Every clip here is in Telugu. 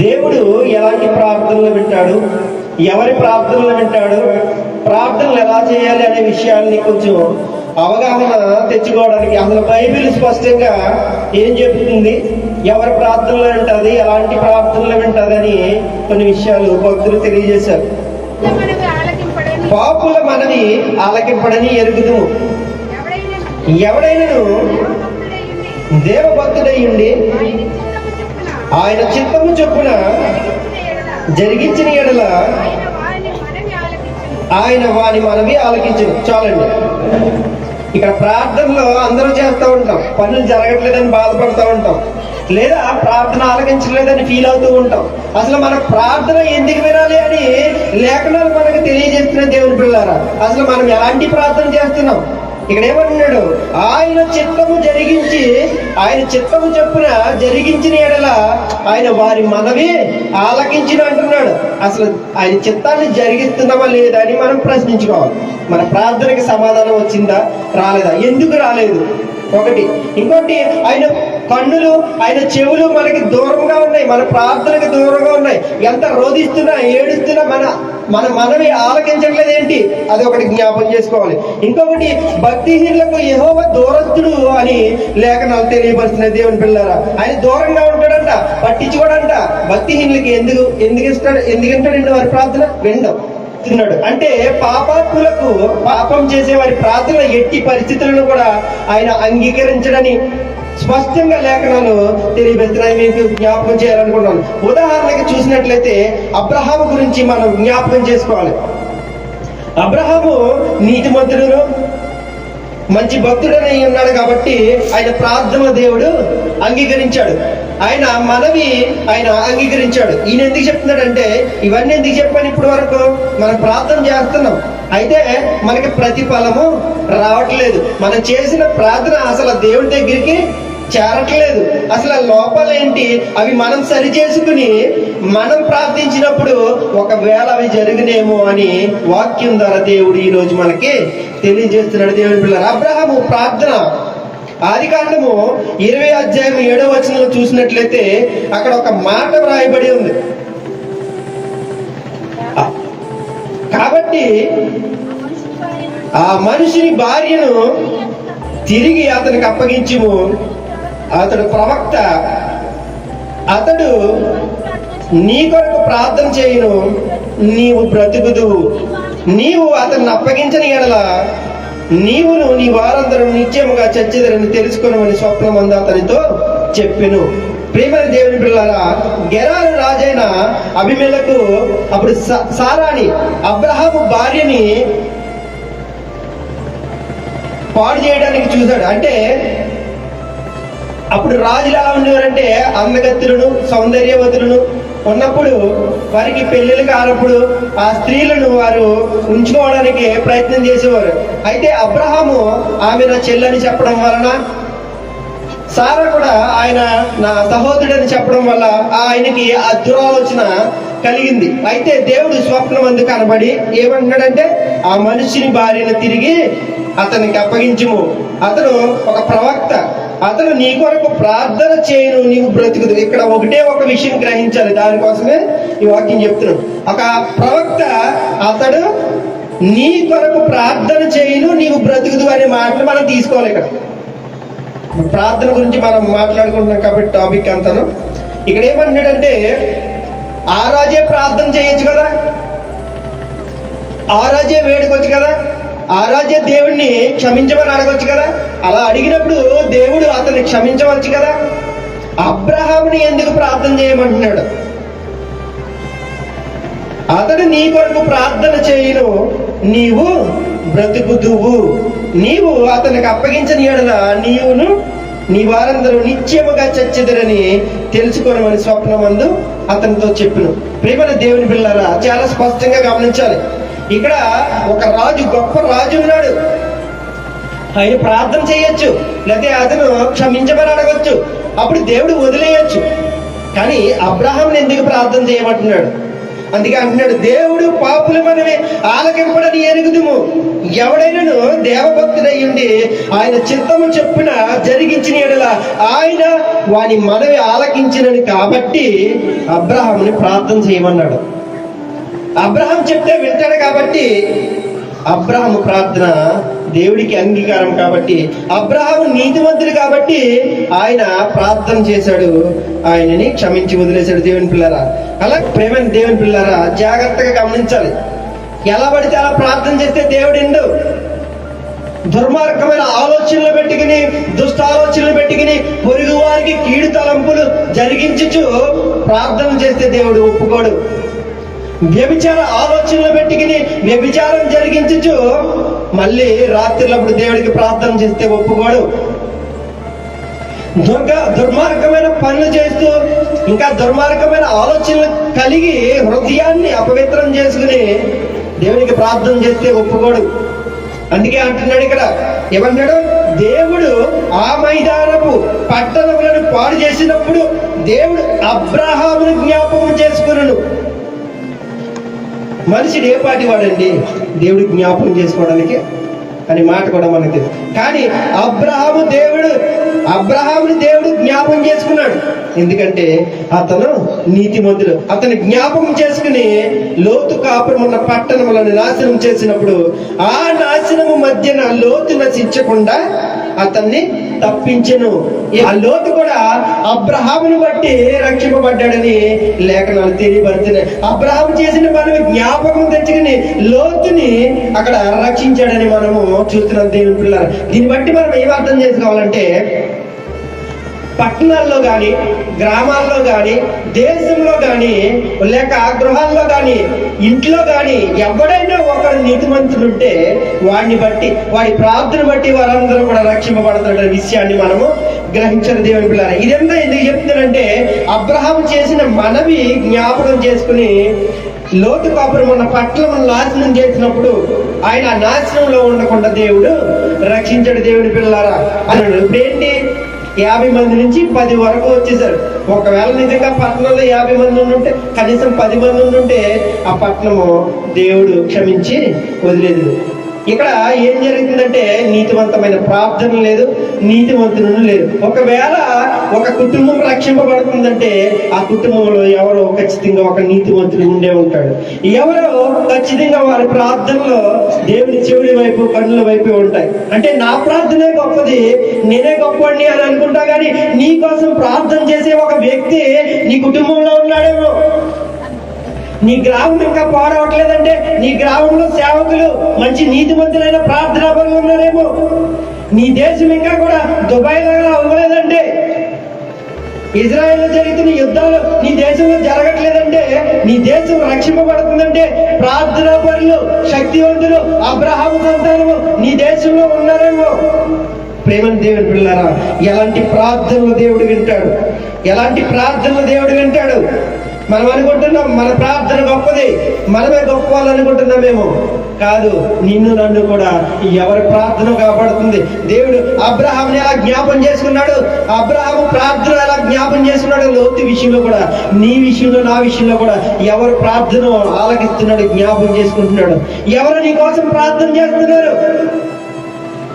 దేవుడు ఎలాంటి ప్రార్థనలు వింటాడు? ఎవరి ప్రార్థనలు వింటాడు? ప్రార్థనలు ఎలా చేయాలి అనే విషయాల్ని కొంచెం అవగాహన తెచ్చుకోవడానికి అసలు బైబిల్ స్పష్టంగా ఏం చెబుతుంది? ఎవరి ప్రార్థనలు వింటుంది? ఎలాంటి ప్రార్థనలు వింటుంది అని కొన్ని విషయాలు భక్తులు తెలియజేశారు. పాపుల మనవి ఆలకింపడని ఎరుగుదు ఎవడైనా ఎవడైనను? భక్తుడై ఉండి దేవభక్తుడై ఉండి ఆయన చిత్తము చొప్పున జరిగించిన ఎడల ఆయన ఆయన వాని మనవి ఆలకించను. చాలండి. ఇక్కడ ప్రార్థనలో అందరూ చేస్తూ ఉంటాం. పనులు జరగట్లేదని బాధపడుతూ ఉంటాం. లేదా ప్రార్థన ఆలకించలేదని ఫీల్ అవుతూ ఉంటాం. అసలు మన ప్రార్థన ఎందుకు వినాలి అని లేఖనాలు మనకు తెలియజేస్తున్న దేవుని పిల్లారా అసలు మనం ఎలాంటి ప్రార్థన చేస్తున్నాం? ఇక్కడ ఏమంటున్నాడు? ఆయన చిత్తము జరిగించి ఆయన చిత్తము చెప్పున జరిగించిన ఎడల ఆయన వారి మనవి ఆలకించిన అంటున్నాడు. అసలు ఆయన చిత్తాన్ని జరిగిస్తున్నామా లేదా అని మనం ప్రశ్నించుకోవాలి. మన ప్రార్థనకి సమాధానం వచ్చిందా? రాలేదా? ఎందుకు రాలేదు? ఒకటి. ఇంకోటి ఆయన కన్నులు ఆయన చెవులు మనకి దూరంగా ఉన్నాయి. మన ప్రార్థనకి దూరంగా ఉన్నాయి. ఎంత రోధిస్తున్నా ఏడుస్తున్నా మన మన మనవి ఆలకించట్లేదు ఏంటి? అది ఒకటి జ్ఞాపం చేసుకోవాలి. ఇంకొకటి భక్తిహీనులకు యెహోవ దూరస్తుడు అని లేఖనాలు తెలియపరుస్తున్న దేవుని పిల్లరా. ఆయన దూరంగా ఉంటాడంట పట్టించుకోడంట. భక్తిహీనులకి ఎందుకు ఎందుకు ఇస్తాడు ఎందుకు వింటాడండి వారి ప్రార్థన? వినడం. తిన్నాడు. అంటే పాపాత్ములకు పాపం చేసే వారి ప్రార్థన ఎట్టి పరిస్థితులను కూడా ఆయన అంగీకరించడని స్పష్టంగా లేఖనాలు తెలియబెడుతున్నాయి మీకు జ్ఞాపకం చేయాలనుకుంటున్నాను. ఉదాహరణకి చూసినట్లయితే అబ్రహాము గురించి మనం జ్ఞాపకం చేసుకోవాలి. అబ్రహాము నీతిమంతుడును మంచి భక్తుడని ఉన్నాడు కాబట్టి ఆయన ప్రార్థన దేవుడు అంగీకరించాడు. ఆయన మనవి ఆయన అంగీకరించాడు. ఈయన ఎందుకు చెప్తున్నాడంటే ఇవన్నీ ఎందుకు చెప్పాను ఇప్పటి వరకు? మనం ప్రార్థన చేస్తున్నాం. అయితే మనకి ప్రతిఫలము రావట్లేదు. మనం చేసిన ప్రార్థన అసలు దేవుడి దగ్గరికి చేరట్లేదు. అసలు ఆ లోపాలేంటి అవి మనం సరి చేసుకుని మనం ప్రార్థించినప్పుడు ఒకవేళ అవి జరిగినేమో అని వాక్యం ద్వారా దేవుడు ఈరోజు మనకి తెలియజేస్తున్నాడు. దేవుడి పిల్లలు అబ్రహము ప్రార్థన ఆది కాండము ఇరవై అధ్యాయం ఏడవ వచనంలో చూసినట్లయితే అక్కడ ఒక మాట వ్రాయబడి ఉంది. కాబట్టి ఆ మనిషిని భార్యను తిరిగి అతనికి అప్పగించుము. అతడు ప్రవక్త. అతడు నీ కొరకు ప్రార్థన చేయను నీవు బ్రతుకుదు నీవు అతన్ని అప్పగించని ఎడల నీవును నీ వారందరూ నిత్యముగా చచ్చెదరని తెలుసుకునమని స్వప్నమందు అతనితో చెప్పెను. ప్రేమని దేవుని పిల్లలారా గెరారు రాజైన అభిమేలకు అప్పుడు సారాని అబ్రహాము భార్యని పాడు చేయడానికి చూశాడు. అంటే అప్పుడు రాజులు ఎలా ఉండేవారంటే అందగత్తులను సౌందర్యవతులను ఉన్నప్పుడు వారికి పెళ్ళిళ్ళు కానప్పుడు ఆ స్త్రీలను వారు ఉంచుకోవడానికి ప్రయత్నం చేసేవారు. అయితే అబ్రహాము ఆమె నా చెల్లని చెప్పడం వలన సారా కూడా ఆయన నా సహోదరుడని చెప్పడం వల్ల ఆయనకి ఆ దురాలోచన కలిగింది. అయితే దేవుడు స్వప్నం అందు కనబడి ఏమంటున్నాడంటే ఆ మనిషిని భార్యను తిరిగి అతనికి అప్పగించము. అతను ఒక ప్రవక్త. అతను నీ కొరకు ప్రార్థన చేయను నీవు బ్రతుకుదు ఇక్కడ ఒకటే ఒక విషయం గ్రహించాలి. దానికోసమే ఈ వాక్యం చెప్తున్నాను ఒక ప్రవక్త అతడు నీ కొరకు ప్రార్థన చేయను నీవు బ్రతుకుదు అనే మాటను మనం తీసుకోవాలి ఇక్కడ. ప్రార్థన గురించి మనం మాట్లాడుకుంటున్నాం కాబట్టి టాపిక్ అంతాను. ఇక్కడ ఏమంటున్నాడంటే ఆ రాజే ప్రార్థన చేయొచ్చు కదా? ఆ రాజే వేడుకొచ్చు కదా? ఆరాధ్య దేవుణ్ణి క్షమించమని అడగొచ్చు కదా? అలా అడిగినప్పుడు దేవుడు అతన్ని క్షమించవచ్చు కదా? అబ్రహాముని ఎందుకు ప్రార్థన చేయమంటున్నాడు? అతడు నీ కొరకు ప్రార్థన చేయను నీవు బ్రతుకుదువు. నీవు అతనికి అప్పగించని ఎడల నీవును నీ వారందరూ నిత్యముగా చచ్చిదరని తెలుసుకోనమని స్వప్నమందు అతనితో చెప్పిన. ప్రేమల దేవుని పిల్లరా చాలా స్పష్టంగా గమనించాలి. ఇక్కడ ఒక రాజు గొప్ప రాజు ఉన్నాడు. ఆయన ప్రార్థన చేయొచ్చు లేకపోతే అతను క్షమించమని అడగచ్చు. అప్పుడు దేవుడు వదిలేయచ్చు. కానీ అబ్రహాం ఎందుకు ప్రార్థన చేయమంటున్నాడు? అందుకే అంటున్నాడు దేవుడు పాపుల మనమే ఆలకింపడని ఎరుగుదుము. ఎవడైనాను దేవభక్తుడయ్యుండి ఆయన చిత్తము చెప్పున జరిగించిన ఎడల ఆయన వాని మనవి ఆలకించినని కాబట్టి అబ్రహాముని ప్రార్థన చేయమన్నాడు. అబ్రహం చెప్తే వింటాడు కాబట్టి అబ్రహం ప్రార్థన దేవుడికి అంగీకారం కాబట్టి అబ్రహం నీతిమంతుడు కాబట్టి ఆయన ప్రార్థన చేశాడు. ఆయనని క్షమించి వదిలేశాడు దేవుని పిల్లరా. అలా ప్రేమ దేవుని పిల్లరా జాగ్రత్తగా గమనించాలి. ఎలా పడితే అలా ప్రార్థన చేస్తే దేవుడు ఎండు దుర్మార్గమైన ఆలోచనలు పెట్టుకుని దుష్ట ఆలోచనలు పెట్టుకుని పొరుగు వారికి కీడు తలంపులు జరిగించుచు ప్రార్థన చేస్తే దేవుడు ఒప్పుకోడు. వ్యభిచార ఆలోచనలు పెట్టుకుని వ్యభిచారం జరిగించచ్చు మళ్ళీ రాత్రిలప్పుడు దేవుడికి ప్రార్థన చేస్తే ఒప్పుకోడు. దుర్గ దుర్మార్గమైన పనులు చేస్తూ ఇంకా దుర్మార్గమైన ఆలోచనలు కలిగి హృదయాన్ని అపవిత్రం చేసుకుని దేవునికి ప్రార్థన చేస్తే ఒప్పుకోడు. అందుకే అంటున్నాడు ఇక్కడ ఏమన్నాడు? దేవుడు ఆ మైదానపు పట్టణములను పాడు చేసినప్పుడు దేవుడు అబ్రహామును జ్ఞాపకం చేసుకున్నాడు మనిషిని ఏ పాటి వాడండి దేవుడు జ్ఞాపకం చేసుకోవడానికి అని మాట కూడా మనకి తెలుసు. కానీ అబ్రహాము దేవుడు అబ్రహాముని దేవుడు జ్ఞాపకం చేసుకున్నాడు. ఎందుకంటే అతను నీతిమంతుడు. అతను జ్ఞాపకం చేసుకుని లోతు కాపురం ఉన్న పట్టణములను నాశనం చేసినప్పుడు ఆ నాశనము మధ్యన లోతు నశించకుండా అతన్ని తప్పించెను. ఆ లోతు కూడా అబ్రహామును బట్టి రక్షింపబడ్డాడని లేఖనాలు తెలియబడుతున్నాయి అబ్రహాం చేసిన పని జ్ఞాపకం తెచ్చుకుని లోతుని అక్కడ రక్షించాడని మనము చూస్తున్నాం దేవుని పిల్లలు. దీన్ని బట్టి మనం ఏం అర్థం చేసుకోవాలంటే పట్టణాల్లో కానీ గ్రామాల్లో కానీ దేశంలో కానీ లేక గృహాల్లో కానీ ఇంట్లో కానీ ఎవడైనా ఒకడు నీతిమంతుడు ఉంటే వాడిని బట్టి వాడి ప్రార్థన బట్టి వారందరూ కూడా రక్షింపబడుతున్న విషయాన్ని మనము గ్రహించిన దేవుని పిల్లలు ఇదంతా ఎందుకు చెప్తున్నానంటే అబ్రహాం చేసిన మనవి జ్ఞాపకం చేసుకుని లోతు కాపురం ఉన్న పట్లం నాశనం చేసినప్పుడు ఆయన నాశనంలో ఉండకుండా దేవుడు రక్షించడు దేవుని పిల్లారా అన్నాడు ఇప్పుడేంటి యాభై మంది నుంచి పది వరకు వచ్చేసారు. ఒకవేళ నిజంగా పట్టణంలో యాభై మంది ఉంటే కనీసం పది మంది ఉంటే ఆ పట్టణము దేవుడు క్షమించి వదిలేదు. ఇక్కడ ఏం జరుగుతుందంటే నీతివంతమైన ప్రార్థన లేదు నీతివంతులను లేరు. ఒకవేళ ఒక కుటుంబం రక్షింపబడుతుందంటే ఆ కుటుంబంలో ఎవరో ఖచ్చితంగా ఒక నీతివంతుడు ఉండే ఉంటాడు. ఎవరో ఖచ్చితంగా వారి ప్రార్థనలో దేవుని చెవుడి వైపు కన్నుల వైపు ఉంటాయి. అంటే నా ప్రార్థనే గొప్పది నేనే గొప్పవాడిని అని అనుకుంటా కానీ నీ కోసం ప్రార్థన చేసే ఒక వ్యక్తి నీ కుటుంబంలో ఉన్నాడేమో. నీ గ్రామం ఇంకా పాడవట్లేదంటే నీ గ్రామంలో సేవకులు మంచి నీతిమంతులైన ప్రార్థనా పనులు ఉన్నారేమో. నీ దేశం ఇంకా కూడా దుబాయ్ లాగా అవ్వలేదంటే ఇజ్రాయెల్ జరుగుతున్న యుద్ధాలు నీ దేశంలో జరగట్లేదంటే నీ దేశం రక్షింపబడుతుందంటే ప్రార్థనా పనులు శక్తివంతులు అబ్రహాము సంతానము నీ దేశంలో ఉన్నారేమో. ప్రేమని దేవుని పిల్లరా ఎలాంటి ప్రార్థనలు దేవుడు వింటాడు? ఎలాంటి ప్రార్థనలు దేవుడు వింటాడు? మనం అనుకుంటున్నాం మన ప్రార్థన గొప్పది. మనమే గొప్ప వాళ్ళు కాదు నిన్ను నన్ను కూడా ఎవరి ప్రార్థన కాపాడుతుంది. దేవుడు అబ్రహాంని ఎలా జ్ఞాపం చేసుకున్నాడు? అబ్రహాం ప్రార్థన ఎలా జ్ఞాపం చేసుకున్నాడు? లోతు విషయంలో కూడా నీ విషయంలో నా విషయంలో కూడా ఎవరు ప్రార్థన ఆలకిస్తున్నాడు జ్ఞాపం చేసుకుంటున్నాడు. ఎవరు నీ కోసం ప్రార్థన చేస్తున్నారు?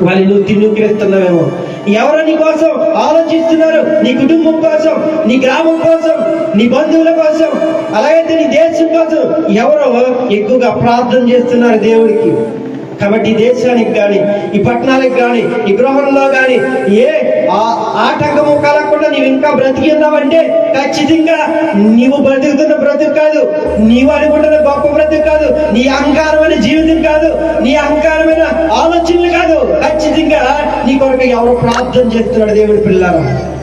వాళ్ళు నువ్వు తిన్నుకిస్తున్నావేమో ఎవరు నీ కోసం ఆలోచిస్తున్నారు? నీ కుటుంబం కోసం నీ గ్రామం కోసం నీ బంధువుల కోసం అలాగైతే నీ దేశం కోసం ఎవరో ఎక్కువగా ప్రార్థన చేస్తున్నారు దేవుడికి. కాబట్టి ఈ దేశానికి కానీ ఈ పట్టణాలకు కానీ ఈ గృహంలో కానీ ఏ ఆ- ఆటంకము కలగకుండా నీవు ఇంకా బ్రతికి ఖచ్చితంగా నీవు బ్రతుకుతున్న బ్రతుకు కాదు నీవు అనుకుంటున్న గొప్ప బ్రతుకు కాదు నీ అహంకారమైన జీవితం కాదు నీ అహంకారమైన ఆలోచనలు కాదు. ఖచ్చితంగా నీ కొరకు ఎవరు ప్రార్థన చేస్తున్నాడు దేవుడి పిల్లలు?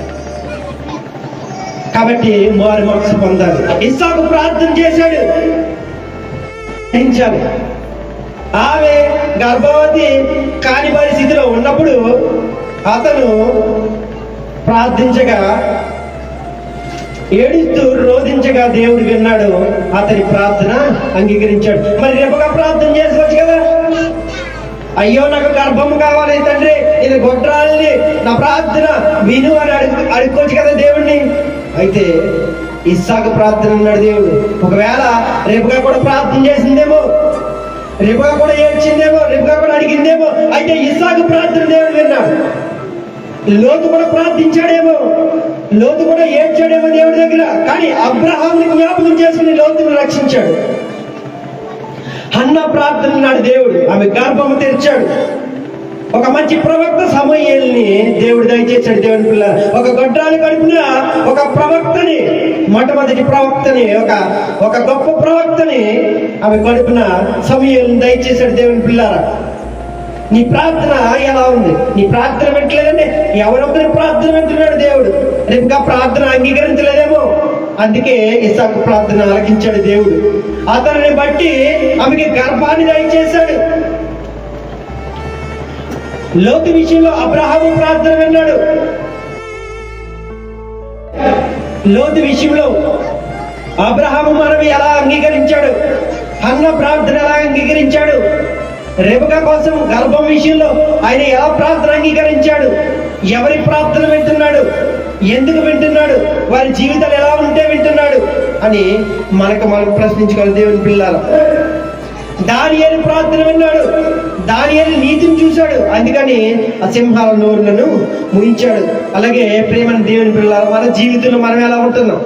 కాబట్టి మారు మనసు పొందాలి. ఇస్సాకు ప్రార్థన చేశాడు. గ్రహించాలి ఆమె గర్భవతి కాని పరిస్థితిలో ఉన్నప్పుడు అతను ప్రార్థించగా ఏడుస్తూ రోధించగా దేవుడు విన్నాడు అతని ప్రార్థన అంగీకరించాడు. మరి రేపుగా ప్రార్థన చేసుకోవచ్చు కదా? అయ్యో నాకు గర్భం కావాలి తండ్రి ఇది గొడ్రాలని నా ప్రార్థన విను అని అడుగు అడుక్కోవచ్చు కదా దేవుణ్ణి? అయితే ఇస్సాకు ప్రార్థన అన్నాడు దేవుడు. ఒకవేళ రేపుగా కూడా ప్రార్థన చేసిందేమో రేపుగా కూడా ఏడ్చిందేమో రేపుగా కూడా అడిగిందేమో అయితే ఇస్సాకు ప్రార్థన దేవుడు విన్నాడు. లోతు కూడా ప్రార్థించాడేమో లోతు కూడా ఏడ్చాడేమో దేవుడి దగ్గర. కానీ అబ్రహాంని జ్ఞాపకం చేసుకుని లోతును రక్షించాడు. అన్న ప్రార్థన నాడు దేవుడు. ఆమె గర్భం తెరిచాడు. ఒక మంచి ప్రవక్త సమయల్ని దేవుడు దయచేశాడు. దేవుని పిల్ల ఒక గొడ్రాలు కడుపున ఒక ప్రవక్తని మొట్టమొదటి ప్రవక్తని ఒక ఒక గొప్ప ప్రవక్తని ఆమె కడుపున సమయల్ని దయచేశాడు దేవుని పిల్లారా. నీ ప్రార్థన ఎలా ఉంది? నీ ప్రార్థన పెట్టలేదంటే ఎవరొకరి ప్రార్థన పెడుతున్నాడు దేవుడు? రేపు ఇంకా ప్రార్థన అంగీకరించలేదేమో. అందుకే ఇసాకు ప్రార్థన ఆలకించాడు దేవుడు. అతనిని బట్టి ఆమెకి గర్భాన్ని దయచేశాడు. లోతు విషయంలో అబ్రహాము ప్రార్థన విన్నాడు. లోతు విషయంలో అబ్రహాము మనవి ఎలా అంగీకరించాడు? అన్న ప్రార్థన ఎలా అంగీకరించాడు? రేపుక కోసం గర్భం విషయంలో ఆయన ఎలా ప్రార్థన అంగీకరించాడు? ఎవరి ప్రార్థన వింటున్నాడు? ఎందుకు వింటున్నాడు? వారి జీవితాలు ఎలా ఉంటే వింటున్నాడు? అని మనకు మనం ప్రశ్నించుకోవాలి దేవుని పిల్లలు. దానియేలు ప్రార్థన విన్నాడు. దానియేలు నీతిని చూశాడు. అందుకని ఆ సింహాల నోరులను ముయించాడు అలాగే ప్రేమని దేవుని పిల్లలు మన జీవితంలో మనం ఎలా ఉంటున్నాం?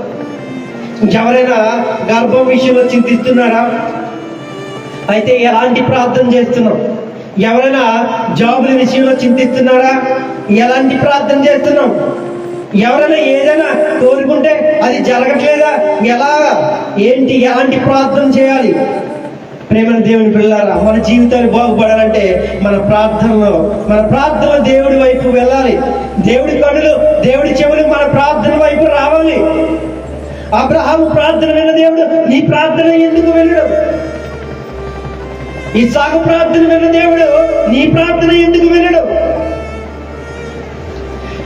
ఎవరైనా గర్భం విషయంలో చింతిస్తున్నారా? అయితే ఎలాంటి ప్రార్థన చేస్తున్నాం ఎవరైనా జాబుల విషయంలో చింతిస్తున్నారా? ఎలాంటి ప్రార్థన చేస్తున్నాం ఎవరైనా ఏదైనా కోరుకుంటే అది జరగట్లేదా? ఎలా? ఏంటి? ఎలాంటి ప్రార్థన చేయాలి? ప్రేమ దేవుని పిల్లారా మన జీవితాన్ని బాగుపడాలంటే మన ప్రార్థనలో మన ప్రార్థన దేవుడి వైపు వెళ్ళాలి. దేవుడి కడులు దేవుడి చెవులు మన ప్రార్థన వైపు రావాలి. అబ్రహాము ప్రార్థన విన్న దేవుడు నీ ప్రార్థన ఎందుకు వెళ్ళడు ఈ సాగు ప్రార్థన విన్న దేవుడు నీ ప్రార్థన ఎందుకు వినడు?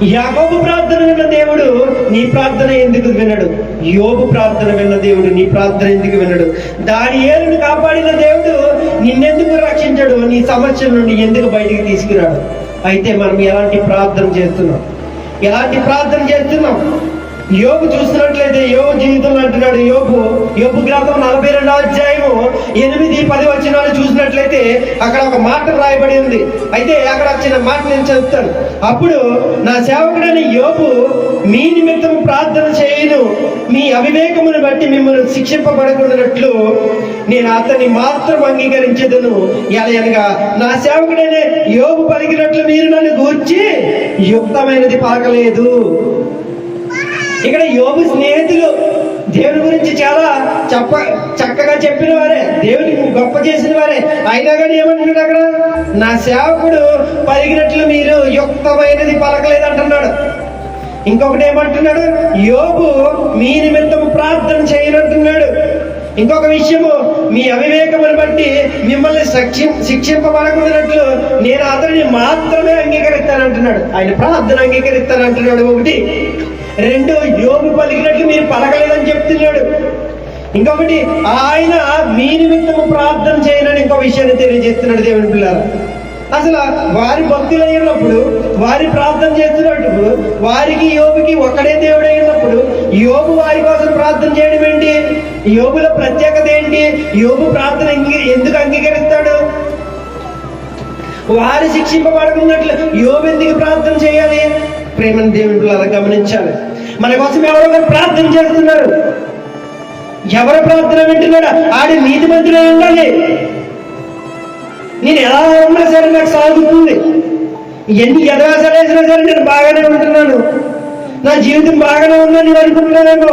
యాకోబు ప్రార్థన విన్న దేవుడు నీ ప్రార్థన ఎందుకు వినడు? యోబు ప్రార్థన విన్న దేవుడు నీ ప్రార్థన ఎందుకు వినడు? దాని ఏలును కాపాడిన దేవుడు నిన్నెందుకు రక్షించడు? నీ సమస్యల నుండి ఎందుకు బయటికి తీసుకురాడు? అయితే మనం ఎలాంటి ప్రార్థన చేస్తున్నాం? ఎలాంటి ప్రార్థన చేస్తున్నాం? యోగు చూసినట్లయితే యోగు జీవితంలో అంటున్నాడు యోగు యోగు గ్రంథం నలభై రెండవ అధ్యాయము ఎనిమిది పది వచ్చినాలు చూసినట్లయితే అక్కడ ఒక మాట రాయబడి ఉంది. అయితే అక్కడ వచ్చిన మాట నేను చెప్తాను. అప్పుడు నా సేవకుడైన యోగు మీ నిమిత్తం ప్రార్థన చేయను. మీ అవివేకమును బట్టి మిమ్మల్ని శిక్షింపబడకున్నట్లు నేను అతన్ని మాత్రం అంగీకరించదును. ఎలయనగా నా సేవకుడైన యోగు పలికినట్లు మీరు నన్ను గూర్చి యుక్తమైనది పలకలేదు. ఇక్కడ యోగు స్నేహితులు దేవుని గురించి చాలా చెప్ప చక్కగా చెప్పిన వారే దేవుని గొప్ప చేసిన వారే అయినా కానీ ఏమంటున్నాడు అక్కడ? నా సేవకుడు పరిగినట్లు మీరు యుక్తమైనది పలకలేదు అంటున్నాడు ఇంకొకటి ఏమంటున్నాడు? యోగు మీ నిమిత్తం ప్రార్థన చేయనంటున్నాడు. ఇంకొక విషయము మీ అవివేకమును బట్టి మిమ్మల్ని శిక్షి శిక్షింపబడకున్నట్లు నేను అతనిని మాత్రమే అంగీకరిస్తానంటున్నాడు. ఆయన ప్రార్థన అంగీకరిస్తానంటున్నాడు ఒకటి. రెండు యోగు పలికినట్లు మీరు పలకలేదని చెప్తున్నాడు. ఇంకొకటి ఆయన మీ నిమిత్తము ప్రార్థన చేయనని ఇంకో విషయాన్ని తెలియజేస్తున్నాడు దేవుని పిల్లలు. అసలు వారి భక్తులు అయినప్పుడు వారి ప్రార్థన చేస్తున్నప్పుడు వారికి యోగుకి ఒక్కడే దేవుడు అయినప్పుడు యోగు వారి కోసం ప్రార్థన చేయడం ఏంటి? యోగుల ప్రత్యేకత ఏంటి? యోగు ప్రార్థన ఎందుకు అంగీకరిస్తాడు? వారు శిక్షింపబడుకున్నట్లు యోగు ఎందుకు ప్రార్థన చేయాలి? ప్రేమను దేవుని పిల్లలు గమనించాలి. మన కోసం ఎవరో ప్రార్థన చేస్తున్నారు. ఎవరు ప్రార్థన వింటున్నాడు? ఆడి నీతి మంత్రులే ఉండాలి. నేను ఎలా ఉన్నా సరే నాకు సాగుతుంది. ఎన్ని ఎదవేసాలు వేసినా సరే నేను బాగానే ఉంటున్నాను. నా జీవితం బాగానే ఉందని నేను అనుకుంటున్నానేమో.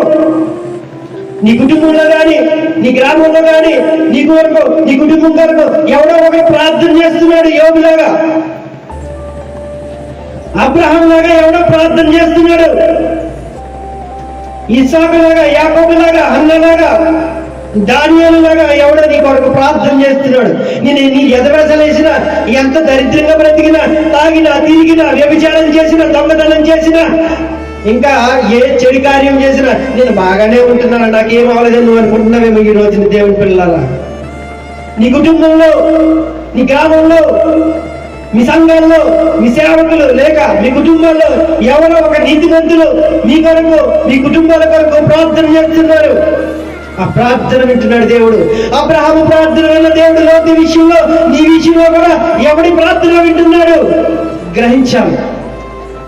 నీ కుటుంబంలో కానీ నీ గ్రామంలో కానీ నీ కొరకు నీ కుటుంబం కొరకు ఎవడో ఒకరు ప్రార్థన చేస్తున్నాడు యోగులాగా అబ్రహం లాగా ఎవడో ప్రార్థన చేస్తున్నాడు. ఇసాకులాగా యాకోబులాగా అన్నలాగా లాగా ఎవడో నీ కొరకు ప్రార్థన చేస్తున్నాడు. నేను నీ ఎదవేసలేసిన ఎంత దరిద్రంగా బ్రతికినా తాగినా తిరిగినా వ్యభిచారం చేసినా దొంగతనం చేసినా ఇంకా ఏ చెడు కార్యం చేసినా నేను బాగానే ఉంటున్నాను. నాకేం అవ్వలేదని నువ్వు అనుకుంటున్నావేమో ఈ రోజున దేవుని పిల్లల నీ కుటుంబంలో నీ గ్రామంలో మీ సంఘాల్లో మీ సేవకులు లేక మీ కుటుంబాల్లో ఎవరో ఒక నీతిమంతులు మీ కొరకు మీ కుటుంబాల కొరకు ప్రార్థన చేస్తున్నారు. ఆ ప్రార్థన వింటున్నాడు దేవుడు. అబ్రహాము ప్రార్థన వల్ల దేవుడు లోతి విషయంలో నీ విషయంలో కూడా ఎవడి ప్రార్థన వింటున్నాడు? గ్రహించాం